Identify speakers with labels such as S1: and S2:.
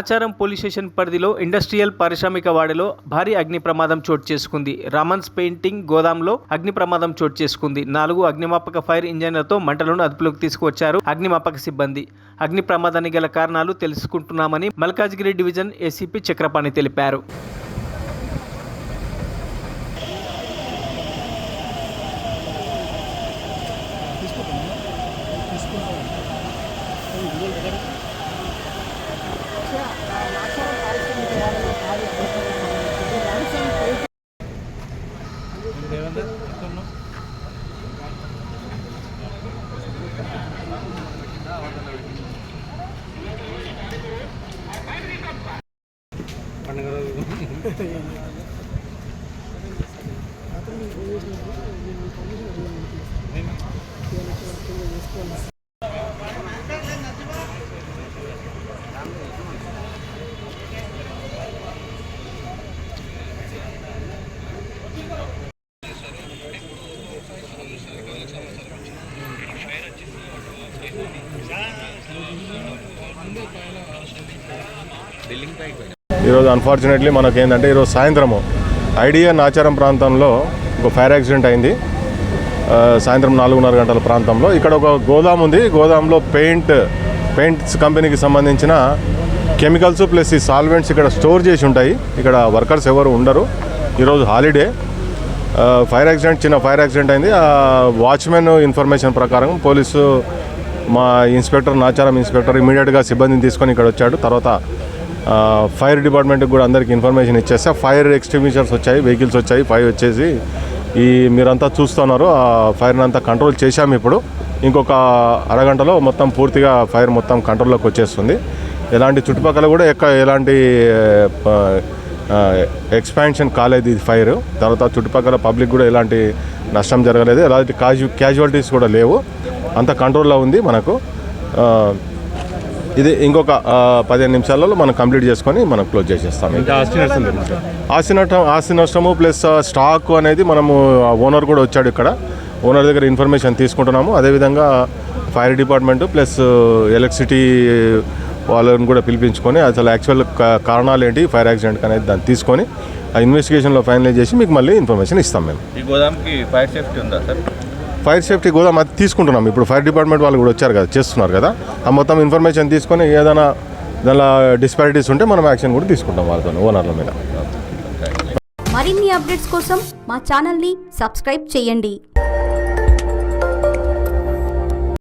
S1: Nacharam police station పరిధిలో industrial పారిశ్రామిక వాడలో భారీ అగ్ని ప్రమాదం చోటు చేసుకుంది. రామన్స్ పెయింటింగ్ గోదాంలో అగ్ని ప్రమాదం చోటు చేసుకుంది. నాలుగు అగ్నిమాపక ఫైర్ ఇంజన్లతో మంటలను అదుపులోకి తీసుకువచ్చారు అగ్నిమాపక సిబ్బంది. అగ్ని ప్రమాదానికి గల కారణాలు తెలుసుకుంటున్నామని మల్కాజ్గిరి డివిజన్ ఏసీపీ చక్రపాణి తెలిపారు.
S2: பண்ணுகிறது ఈరోజు అన్ఫార్చునేట్లీ మనకి ఏంటంటే ఈరోజు సాయంత్రము. ఐడియా నాచారం ప్రాంతంలో ఒక ఫైర్ యాక్సిడెంట్ అయింది. సాయంత్రం నాలుగున్నర గంటల ప్రాంతంలో. ఇక్కడ ఒక గోదాం ఉంది. గోదాంలో పెయింట్ పెయింట్స్ కంపెనీకి సంబంధించిన కెమికల్స్ ప్లస్ ఈ సాల్వెంట్స్ ఇక్కడ స్టోర్ చేసి ఉంటాయి. ఇక్కడ వర్కర్స్ ఎవరు ఉండరు. ఈరోజు హాలిడే ఫైర్ యాక్సిడెంట్ చిన్న ఫైర్ యాక్సిడెంట్ అయింది. వాచ్మెన్ ఇన్ఫర్మేషన్ ప్రకారం పోలీసు మా ఇన్స్పెక్టర్ నాచారం ఇన్స్పెక్టర్ ఇమీడియట్గా సిబ్బందిని తీసుకొని ఇక్కడ వచ్చాడు. తర్వాత ఫైర్ డిపార్ట్మెంట్కి కూడా అందరికీ ఇన్ఫర్మేషన్ ఇచ్చేస్తే ఫైర్ ఎక్స్టింగ్విషర్స్ వచ్చాయి వెహికల్స్ వచ్చాయి ఫైర్ వచ్చేసి ఈ మీరంతా చూస్తున్నారు. ఆ ఫైర్ని అంతా కంట్రోల్ చేశాము ఇప్పుడు. ఇంకొక అరగంటలో మొత్తం పూర్తిగా ఫైర్ మొత్తం కంట్రోల్లోకి వచ్చేస్తుంది. ఎలాంటి చుట్టుపక్కల కూడా ఎక్క ఎలాంటి ఎక్స్పాన్షన్ కాలేదు ఇది ఫైర్. తర్వాత చుట్టుపక్కల పబ్లిక్ కూడా ఎలాంటి నష్టం జరగలేదు. ఎలాంటి క్యాజు క్యాజువాలిటీస్ కూడా లేవు. అంత కంట్రోల్లో ఉంది మనకు. ఇది ఇంకొక పదిహేను నిమిషాలలో మనం కంప్లీట్ చేసుకొని మనం క్లోజ్ చేసేస్తాం.
S3: ఇంకా ఆస్తి నష్టం
S2: ఆస్తి నష్టం ఆస్తి నష్టము ప్లస్ స్టాక్ అనేది మనము ఓనర్ కూడా వచ్చాడు ఇక్కడ. ఓనర్ దగ్గర ఇన్ఫర్మేషన్ తీసుకుంటున్నాము. అదేవిధంగా ఫైర్ డిపార్ట్మెంట్ ప్లస్ ఎలక్ట్రిసిటీ వాళ్ళని కూడా పిలిపించుకొని అసలు యాక్చువల్ కారణాలు ఏంటి ఫైర్ యాక్సిడెంట్ అనేది దాన్ని తీసుకొని ఆ ఇన్వెస్టిగేషన్లో ఫైనలైజ్ చేసి మీకు మళ్ళీ ఇన్ఫర్మేషన్ ఇస్తాం మేము.
S4: ఈ గోదాంకి ఫైర్ సేఫ్టీ ఉందా సార్?
S2: ఫైర్ సేఫ్టీ గోదాం అది తీసుకుంటున్నాం. ఇప్పుడు ఫైర్ డిపార్ట్మెంట్ వాళ్ళు కూడా వచ్చారు కదా చేస్తున్నారు కదా. ఆ మొత్తం ఇన్ఫర్మేషన్ తీసుకొని ఏదైనా దానిలో డిస్పారిటీస్ ఉంటే మనం యాక్షన్ కూడా తీసుకుంటాం వాళ్ళతో ఓనర్ల మీద.
S5: మరిన్ని అప్డేట్స్ కోసం మా ఛానల్ని సబ్స్క్రైబ్ చేయండి.